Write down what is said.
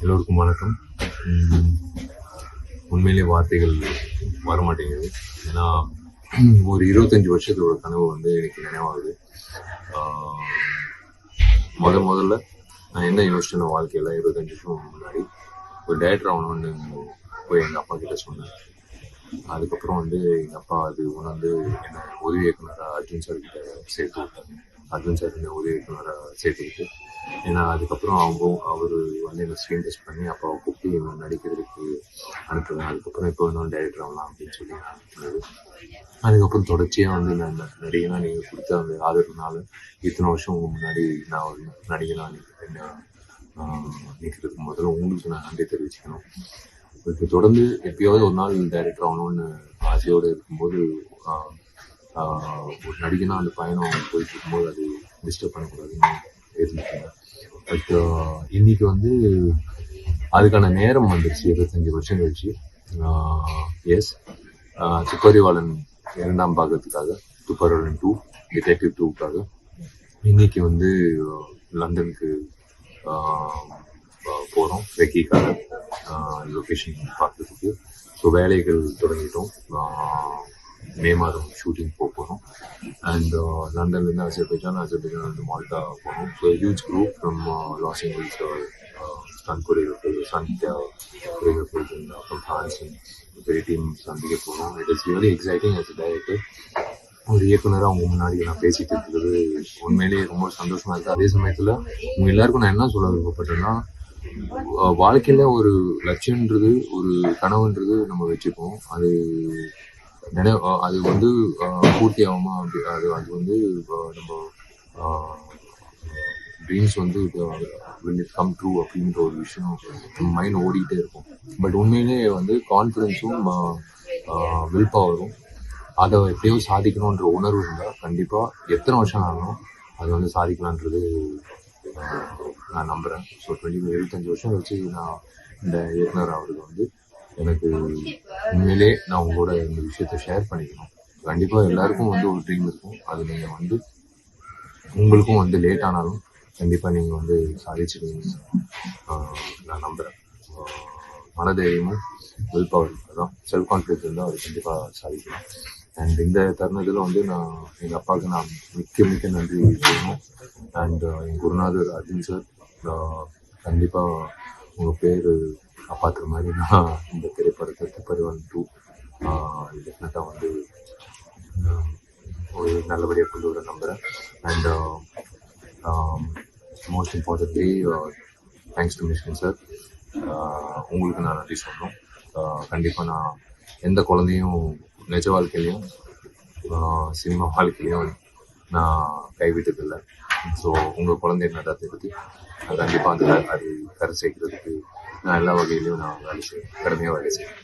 எல்லோருக்கும் வணக்கம். உண்மையிலே வார்த்தைகள் வரமாட்டேங்குது. ஏன்னா ஒரு இருபத்தஞ்சி வருஷத்தோட கனவு வந்து எனக்கு நினைவாகுது. முத முதல்ல நான் என்ன யோசிச்சேன் வாழ்க்கையில் இருபத்தஞ்சி வருஷம் முன்னாடி? ஒரு டேரக்டர் ஆகணும்னு போய் எங்கள் அப்பா கிட்ட சொன்னேன். அதுக்கப்புறம் வந்து எங்கள் அப்பா அது உணர்ந்து என்னை உதவி இயக்குனராக அர்ஜுன் சார் கிட்ட சேர்த்து விட்டாங்க. அர்ஜுன் சார் என்னை உதவி இயக்குனராக சேர்த்துக்கிட்டு ஏன்னா அதுக்கப்புறம் அவங்க அவர் வந்து எங்கள் ஸ்க்ரீன் டெஸ்ட் பண்ணி அப்பாவை கூப்பிட்டு என்னை நடிக்கிறதுக்கு அனுப்புவேன் அதுக்கப்புறம் இப்போ இன்னும் டைரக்டர் ஆகலாம் அப்படின்னு சொல்லி நான் அனுப்புனது. அதுக்கப்புறம் தொடர்ச்சியாக வந்து நான் நடிகனாக நடிகனா நீங்கள் கொடுத்த அந்த ஆதரவுனால இத்தனை வருஷம் முன்னாடி நான் ஒரு நடிகனா என்ன நிற்கிறதுக்கு முதல்ல உங்களுக்கு நான் நன்றி தெரிவிச்சுக்கணும். இப்போ தொடர்ந்து எப்பயாவது ஒரு நாள் டைரக்டர் ஆகணும்னு ஆசையோடு இருக்கும்போது ஒரு நடிகனா அந்த பயணம் போயிட்டு இருக்கும்போது அது டிஸ்டர்ப் பண்ணக்கூடாதுன்னு இருந்துச்சுங்க பட் இன்னைக்கு வந்து அதுக்கான நேரம் வந்துருச்சு இருபத்தஞ்சி வருஷம் கழிச்சு. எஸ் துப்பறிவாளன் இரண்டாம் பாகத்துக்காக துப்பறிவாளன் டூ டிடெக்டிவ் டூக்காக இன்னைக்கு வந்து லண்டனுக்கு போகிறோம் ரெக்கிக்காக லொக்கேஷன் பார்க்கறதுக்கு ஸோ வேலைகள் தொடங்கிட்டோம். மே மாதம் ஷூட்டிங் போக போகிறோம் அண்ட் uh, லண்டன்லேருந்து அசர்பைஜான் அசர்பைஜான் வந்து மால்டா போகிறோம் so huge group from Los Angeles Sun choreographer சன் கொரியோகிராஃபர் ஃப்ரம் ஃப்ரான்ஸ் பெரிய டீம் சந்திக்க போகிறோம் it is really exciting as director ஒரு இயக்குனராக அவங்க முன்னாடி நான் பேசிட்டு இருக்கிறது உண்மையிலேயே ரொம்ப சந்தோஷமாக இருக்குது அதே சமயத்தில் உங்கள் எல்லாருக்கும் நான் என்ன சொல்ல விருப்பப்பட்டேன்னா வாழ்க்கையில் ஒரு லட்சியன்றது ஒரு கனவுன்றது நம்ம வச்சுப்போம். அது நினை அது வந்து பூர்த்தி ஆகுமா அப்படி அது அது வந்து நம்ம ட்ரீம்ஸ் வந்து வில் இட் கம் ட்ரூ அப்படின்ற ஒரு விஷயம் மைண்ட் ஓடிட்டே இருக்கும். பட் உண்மையிலேயே வந்து கான்ஃபிடென்ஸும் வில் பவரும் அதை எப்படியோ சாதிக்கணுன்ற உணர்வு இருந்தால் கண்டிப்பாக எத்தனை வருஷம் ஆகணும் அது வந்து சாதிக்கலான்றது நான் நம்புகிறேன் ஸோ டுவெண்ட்டி இருபத்தஞ்சி வருஷம் வச்சு நான் இந்த இயக்குனர் அவருக்கு வந்து எனக்கு உண்மையிலே நான் உங்களோட இந்த விஷயத்த ஷேர் பண்ணிக்கணும். கண்டிப்பாக எல்லாருக்கும் வந்து ஒரு ட்ரீம் இருக்கும். அது நீங்கள் வந்து உங்களுக்கும் வந்து லேட் ஆனாலும் கண்டிப்பாக நீங்கள் வந்து சாதிச்சிடுவீங்க நான் நம்புகிறேன் மனதைரியமும் வில் பவர் தான் செல்ஃப் கான்ஃபிடன்ஸ் இருந்தால் அது கண்டிப்பாக சாதிக்கலாம். அண்ட் இந்த தருணத்தில் வந்து நான் எங்கள் அப்பாவுக்கு நான் மிக்க மிக்க நன்றி சொல்லணும் அண்ட் என் குருநாதர் அர்ஜுன் சார் கண்டிப்பாக உங்கள் பேர் காப்பாற்றுற மாதிரி நான் இந்த திரைப்படத்தை துப்பறிவன் டூ டெஃபினட்டாக வந்து ஒரு நல்லபடியாக கொண்டு வர நம்புகிறேன் and most importantly thanks to mission sir உங்களுக்கு நான் நன்றி சொல்லணும். கண்டிப்பாக நான் எந்த குழந்தையும் நிஜ வாழ்க்கையிலையும் சினிமா வாழ்க்கையிலையும் நான் கைவிட்டதில்லை. ஸோ உங்கள் குழந்தை நடத்தை பற்றி கண்டிப்பாக அந்த அது கரை சேர்க்கிறதுக்கு நான் எல்லா வகையிலையும் நான் வேலை செய்வேன் திறமையாக வேலை செய்வேன்